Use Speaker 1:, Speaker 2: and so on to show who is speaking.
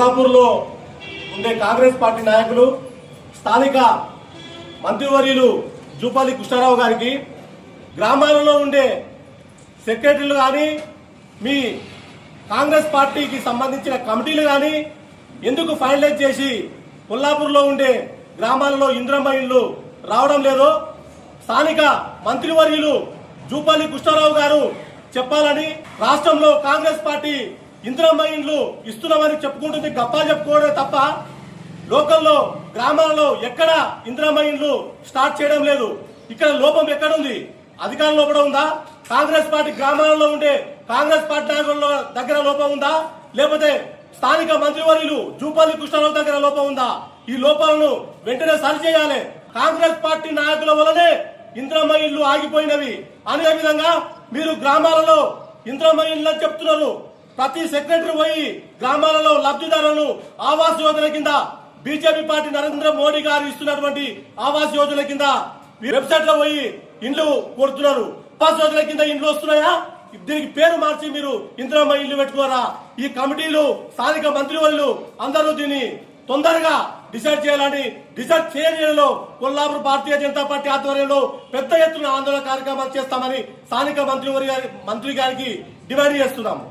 Speaker 1: కొల్లాపూర్లో ఉండే కాంగ్రెస్ పార్టీ నాయకులు స్థానిక మంత్రివర్యులు జూపాలి కృష్ణారావు గారికి గ్రామాలలో ఉండే సెక్రటరీలు కానీ మీ కాంగ్రెస్ పార్టీకి సంబంధించిన కమిటీలు కానీ ఎందుకు ఫైనలైజ్ చేసి కొల్లాపూర్లో ఉండే గ్రామాలలో ఇంద్రమ్మ ఇళ్ళు రావడం లేదో స్థానిక మంత్రివర్యులు జూపాలి కృష్ణారావు గారు చెప్పాలని రాష్ట్రంలో కాంగ్రెస్ పార్టీ ఇందిరమ్మ ఇండ్లు ఇస్తున్నామని చెప్పుకుంటుంది గప్పా చెప్పుకోవడమే తప్ప లోకల్లో గ్రామాలలో ఎక్కడ ఇందిరమ్మ ఇండ్లు స్టార్ట్ చేయడం లేదు. ఇక్కడ లోపం ఎక్కడుంది? అధికారంలో కూడా ఉందా? కాంగ్రెస్ పార్టీ గ్రామాలలో ఉండే కాంగ్రెస్ పార్టీ నాయకుల దగ్గర లోపం ఉందా? లేకపోతే స్థానిక మంత్రివర్యులు జూపల్లి కృష్ణారావు దగ్గర లోపం ఉందా? ఈ లోపాలను వెంటనే సరిచేయాలి. కాంగ్రెస్ పార్టీ నాయకుల వల్లనే ఇంద్రమ్మ ఇల్లు ఆగిపోయినవి. అనే విధంగా మీరు గ్రామాలలో ఇంద్రమ్మ ఇల్లు చెప్తున్నారు. ప్రతి సెక్రటరీ పోయి గ్రామాలలో లబ్ధిదారులను ఆవాస్ యోజన కింద బీజేపీ పార్టీ నరేంద్ర మోడీ గారు ఇస్తున్నటువంటి ఆవాస్ యోజన కింద వెబ్సైట్లో పోయి ఇండ్లు కొడుతున్నారు. ఆవాస్ యోజన కింద ఇండ్లు వస్తున్నాయా? దీనికి పేరు మార్చి మీరు ఇంద్రమ్మ ఇల్లు పెట్టుకోరా ఈ కమిటీలు స్థానిక మంత్రి వాళ్ళు అందరూ దీన్ని తొందరగా డిసైడ్ చేయాలని డిసైడ్ చేయడంలో కొల్లాపూర్ భారతీయ జనతా పార్టీ ఆధ్వర్యంలో పెద్ద ఎత్తున ఆందోళన కార్యక్రమాలు చేస్తామని స్థానిక మంత్రి మంత్రి గారికి డిమాండ్ చేస్తున్నాము.